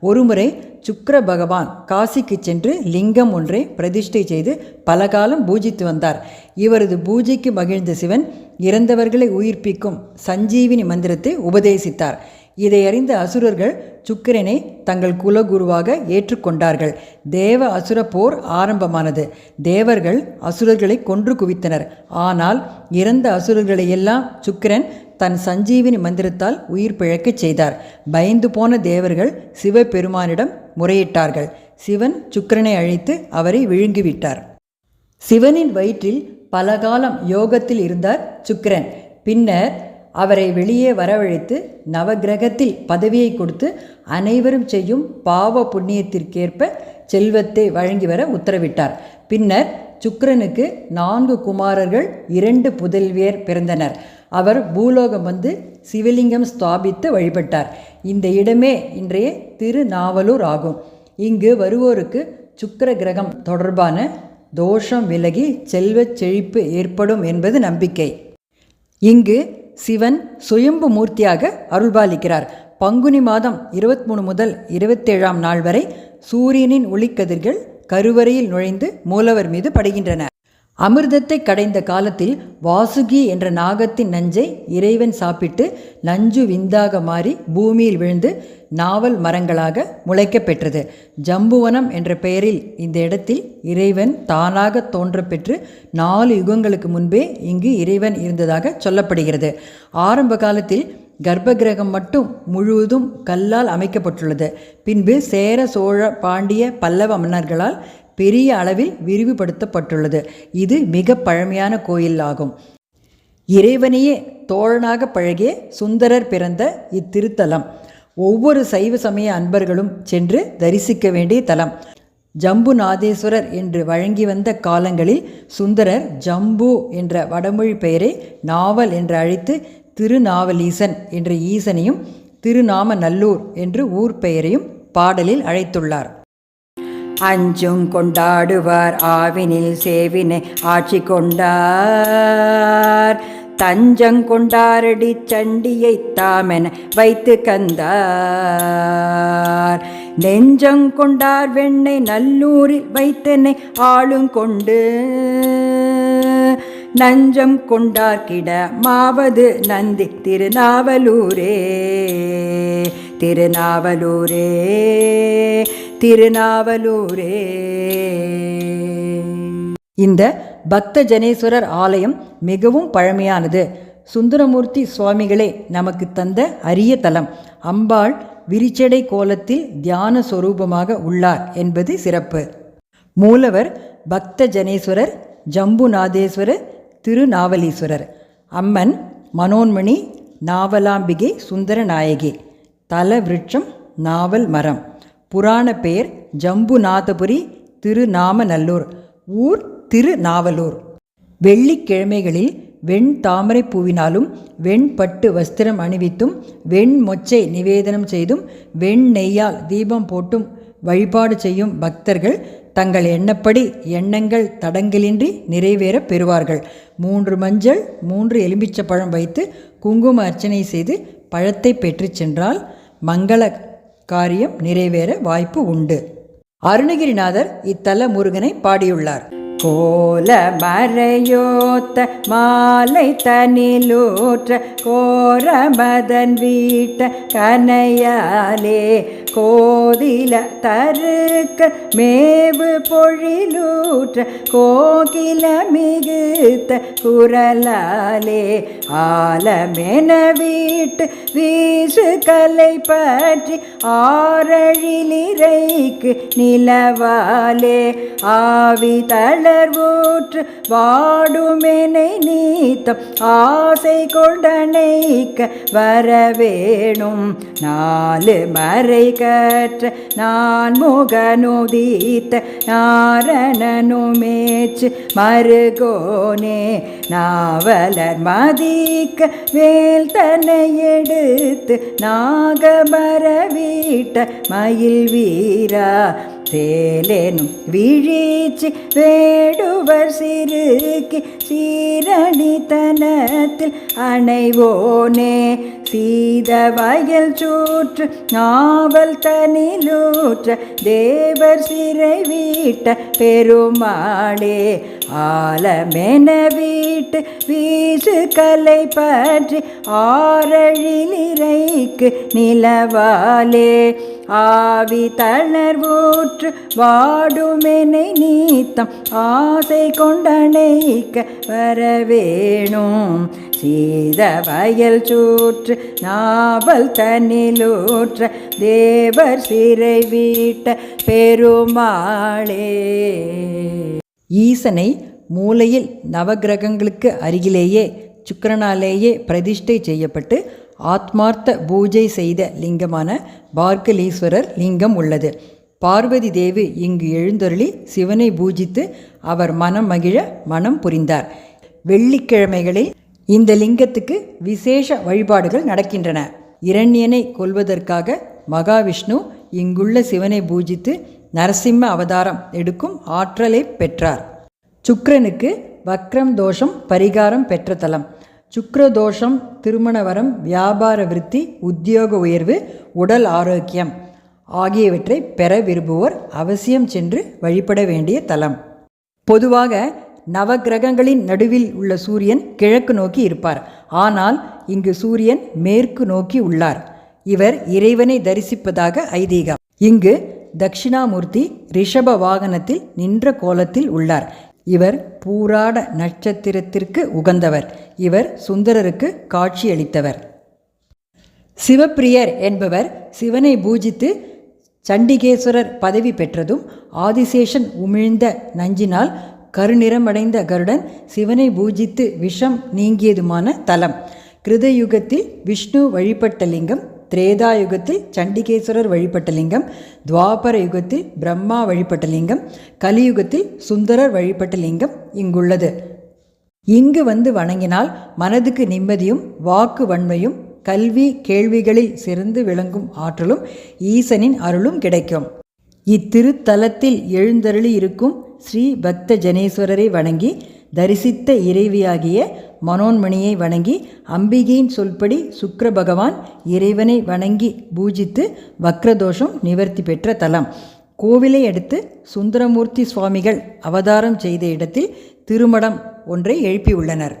ஒருமுறை சுக்கிர பகவான் காசிக்கு சென்று லிங்கம் ஒன்றை பிரதிஷ்டை செய்து பல காலம் பூஜித்து வந்தார். இவரது பூஜைக்கு மகிழ்ந்த சிவன் இறந்தவர்களை உயிர்ப்பிக்கும் சஞ்சீவினி மந்திரத்தை உபதேசித்தார். இதை அறிந்த அசுரர்கள் சுக்கிரனை தங்கள் குலகுருவாக ஏற்றுக்கொண்டார்கள். தேவ அசுர போர் ஆரம்பமானது. தேவர்கள் அசுரர்களை கொன்று குவித்தனர். ஆனால் இறந்த அசுரர்களை எல்லாம் சுக்கிரன் தன் சஞ்சீவினி மந்திரத்தால் உயிர் பிழைக்கச் செய்தார். பயந்து போன தேவர்கள் சிவபெருமானிடம் முறையிட்டார்கள். சிவன் சுக்கரனை அழைத்து அவரை விழுங்கிவிட்டார். சிவனின் வயிற்றில் பலகாலம் யோகத்தில் இருந்தார் சுக்கரன். பின்னர் அவரை வெளியே வரவழைத்து நவக்கிரகத்தில் பதவியை கொடுத்து அனைவரும் செய்யும் பாவ புண்ணியத்திற்கேற்ப செல்வத்தை வழங்கி வர உத்தரவிட்டார். பின்னர் சுக்கரனுக்கு நான்கு குமாரர்கள் இரண்டு புதல்வியர் பிறந்தனர். அவர் பூலோகம் வந்து சிவலிங்கம் ஸ்தாபித்து வழிபட்டார். இந்த இடமே இன்றைய திருநாவலூர் ஆகும். இங்கு வருவோருக்கு சுக்கிர கிரகம் தொடர்பான தோஷம் விலகி செல்வச் செழிப்பு ஏற்படும் என்பது நம்பிக்கை. இங்கு சிவன் சுயம்பு மூர்த்தியாக அருள்பாலிக்கிறார். பங்குனி மாதம் இருபத்தி மூணு முதல் இருபத்தேழாம் நாள் வரை சூரியனின் ஒளிக்கதிர்கள் கருவறையில் நுழைந்து மூலவர் மீது படுகின்றன. அமிர்தத்தை கடைந்த காலத்தில் வாசுகி என்ற நாகத்தின் நஞ்சை இறைவன் சாப்பிட்டு நஞ்சு விந்தாக மாறி பூமியில் விழுந்து நாவல் மரங்களாக முளைக்கப் பெற்றது ஜம்புவனம் என்ற பெயரில் இந்த இடத்தில் இறைவன் தானாக தோன்ற பெற்று நாலு யுகங்களுக்கு முன்பே இங்கு இறைவன் இருந்ததாக சொல்லப்படுகிறது. ஆரம்ப காலத்தில் கர்ப்பகிரகம் மட்டும் முழுவதும் கல்லால் அமைக்கப்பட்டுள்ளது. பின்பு சேர சோழ பாண்டிய பல்லவ மன்னர்களால் பெரிய அளவில் விரிவுபடுத்தப்பட்டுள்ளது. இது மிக பழமையான கோயில் ஆகும் இறைவனையே தோழனாக பழகிய சுந்தரர் பிறந்த இத்திருத்தலம். ஒவ்வொரு சைவ சமய அன்பர்களும் சென்று தரிசிக்க வேண்டிய தலம். ஜம்புநாதேஸ்வரர் என்று வழங்கி வந்த காலங்களில் சுந்தரர் ஜம்பு என்ற வடமொழி பெயரை நாவல் என்று அழைத்து திருநாவலீசன் என்ற ஈசனையும் திருநாமநல்லூர் என்று ஊர் பெயரையும் பாடலில் அழைத்துள்ளார். அஞ்சும் கொண்டாடுவார். ஆவினில் சேவினை ஆட்சி கொண்டார். தஞ்சங்கொண்டாரடி சண்டியை தாமென வைத்து கந்தார். நெஞ்சங்கொண்டார் வெண்ணை நல்லூரில் வைத்தனை ஆளும் கொண்டு நஞ்சம் கொண்டார்கிட மாவது நந்தி திருநாவலூரே. திருநாவலூரே திருநாவலூரே. இந்த பக்த ஜனேஸ்வரர் ஆலயம் மிகவும் பழமையானது. சுந்தரமூர்த்தி சுவாமிகளே நமக்கு தந்த அரிய தலம். அம்பாள் விரிச்சடை கோலத்தில் தியான சொரூபமாக உள்ளார் என்பது சிறப்பு. மூலவர் பக்த ஜனேஸ்வரர் ஜம்புநாதேஸ்வரர் திருநாவலீஸ்வரர். அம்மன் மனோன்மணி நாவலாம்பிகை சுந்தரநாயகி. தல விருட்சம் நாவல் மரம். புராண பெயர் ஜம்புநாதபுரி திருநாமநல்லூர். ஊர் திருநாவலூர். வெள்ளிக்கிழமைகளில் வெண் தாமரை பூவினாலும் வெண்பட்டு வஸ்திரம் அணிவித்தும் வெண் மொச்சை நிவேதனம் செய்தும் வெண் நெய்யால் தீபம் போட்டும் வழிபாடு செய்யும் பக்தர்கள் தங்கள் எண்ணப்படி எண்ணங்கள் தடங்கலின்றி நிறைவேற பெறுவார்கள். மூன்று மஞ்சள் மூன்று எலும்பிச்சப்பழம் வைத்து குங்கும அர்ச்சனை செய்து பழத்தை பெற்றுச் சென்றால் மங்கள காரியம் நிறைவேற வாய்ப்பு உண்டு. அருணகிரிநாதர் இத்தல முருகனை பாடியுள்ளார். கோல மறையோத்த மாலை தனிலூற்ற கோரமதன் வீட்ட கனையாலே கோதில தருக்க மேவு பொழிலூற்ற கோகில மிகுத்த குரலாலே ஆலமென வீட்டு வீசு கலை பற்றி ஆரழிலிரைக்கு நிலவாலே ஆவி தளர்வூற்று வாடுமெனை நீத்தம் ஆசை கொண்டனைக்க வரவேணும். நாலு மறை கற்ற நான் முகனுதீத்த நாரணனுமேச்சு மருகோனே நாவலர் மதிக்க வேல் தன்னை எடுத்து நாகமர வீட்ட மயில் வீரா தேலேனும் விழிச்சு வேடுவர் சிறுக்கி சீரணித்தனத்தில் அணைவோனே சீத வயல் சூற்று நாவல் தனிலூற்ற தேவர் சிறை வீட்ட பெருமாளே. ஆலமென வீட்டு வீசு கலை பற்றி ஆரழிலிரைக்கு நிலவாலே. ஆவி தளர்வூற்று வாடுமெனை நீத்தம் ஆசை கொண்டனைக்க வரவேணும். சீத வயல் சூற்று நாவல் தன்னிலூற்ற தேவர் சிறை வீட்ட பெருமாளே. ஈசனை மூலையில் நவக்கிரகங்களுக்கு அருகிலேயே சுக்கரனாலேயே பிரதிஷ்டை செய்யப்பட்டு ஆத்மார்த்த பூஜை செய்த லிங்கமான பார்க்கலீஸ்வரர் லிங்கம் உள்ளது. பார்வதி தேவி இங்கு எழுந்தருளி சிவனை பூஜித்து அவர் மனம் மகிழ மனம் புரிந்தார். வெள்ளிக்கிழமைகளில் இந்த லிங்கத்துக்கு விசேஷ வழிபாடுகள் நடக்கின்றன. இரண்யனை கொல்வதற்காக மகாவிஷ்ணு இங்குள்ள சிவனை பூஜித்து நரசிம்ம அவதாரம் எடுக்கும் ஆற்றலை பெற்றார். சுக்கரனுக்கு வக்ரம் தோஷம் பரிகாரம் பெற்ற தலம். சுக்கிர தோஷம் திருமணவரம் வியாபார விருத்தி உத்தியோக உயர்வு உடல் ஆரோக்கியம் ஆகியவற்றை பெற விரும்புவோர் அவசியம் சென்று வழிபட வேண்டிய தலம். பொதுவாக நவக்கிரகங்களின் நடுவில் உள்ள சூரியன் கிழக்கு நோக்கி இருப்பார். ஆனால் இங்கு சூரியன் மேற்கு நோக்கி உள்ளார். இவர் இறைவனை தரிசிப்பதாக ஐதீகம். இங்கு தட்சிணாமூர்த்தி ரிஷப வாகனத்தில் நின்ற கோலத்தில் உள்ளார். இவர் பூராட நட்சத்திரத்திற்கு உகந்தவர். இவர் சுந்தரருக்கு காட்சியளித்தவர். சிவப்பிரியர் என்பவர் சிவனை பூஜித்து சண்டிகேஸ்வரர் பதவி பெற்றதும் ஆதிசேஷன் உமிழ்ந்த நஞ்சினால் கருநிறமடைந்த கருடன் சிவனை பூஜித்து விஷம் நீங்கியதுமான தலம். கிருதயுகத்தில் விஷ்ணு வழிபட்ட லிங்கம் திரேதா யுகத்தில் சண்டிகேஸ்வரர் வழிபட்ட லிங்கம் துவாபர யுகத்தில் பிரம்மா வழிபட்ட லிங்கம் கலியுகத்தில் சுந்தரர் வழிபட்ட லிங்கம் இங்குள்ளது. இங்கு வந்து வணங்கினால் மனதுக்கு நிம்மதியும் வாக்கு வன்மையும் கல்வி கேள்விகளில் சிறந்து விளங்கும் ஆற்றலும் ஈசனின் அருளும் கிடைக்கும். இத்திருத்தலத்தில் எழுந்தருளி இருக்கும் ஸ்ரீ பக்த ஜனேஸ்வரரை வணங்கி தரிசித்த இறைவியாகிய மனோன்மணியை வணங்கி அம்பிகையின் சொல்படி சுக்கர பகவான் இறைவனை வணங்கி பூஜித்து வக்ரதோஷம் நிவர்த்தி பெற்ற தலம். கோவிலை அடுத்து சுந்தரமூர்த்தி சுவாமிகள் அவதாரம் செய்த இடத்தில் திருமடம் ஒன்றை எழுப்பியுள்ளனர்.